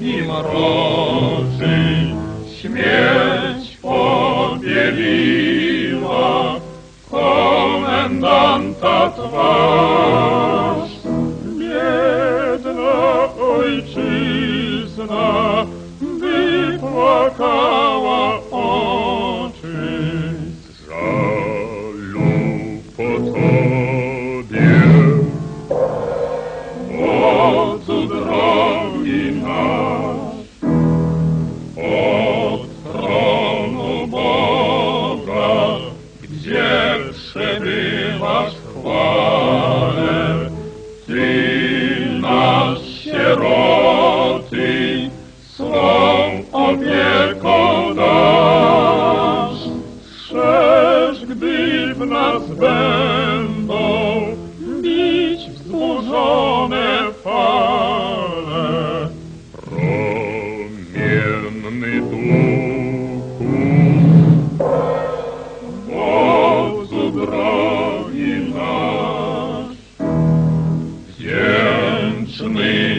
i mrozy. Śmierć pobieliła komendanta twarz. Biedna ojczyzna przebywasz w chwale, Ty nas sieroty swą opieką dasz. Strzeż, gdy w nas to me.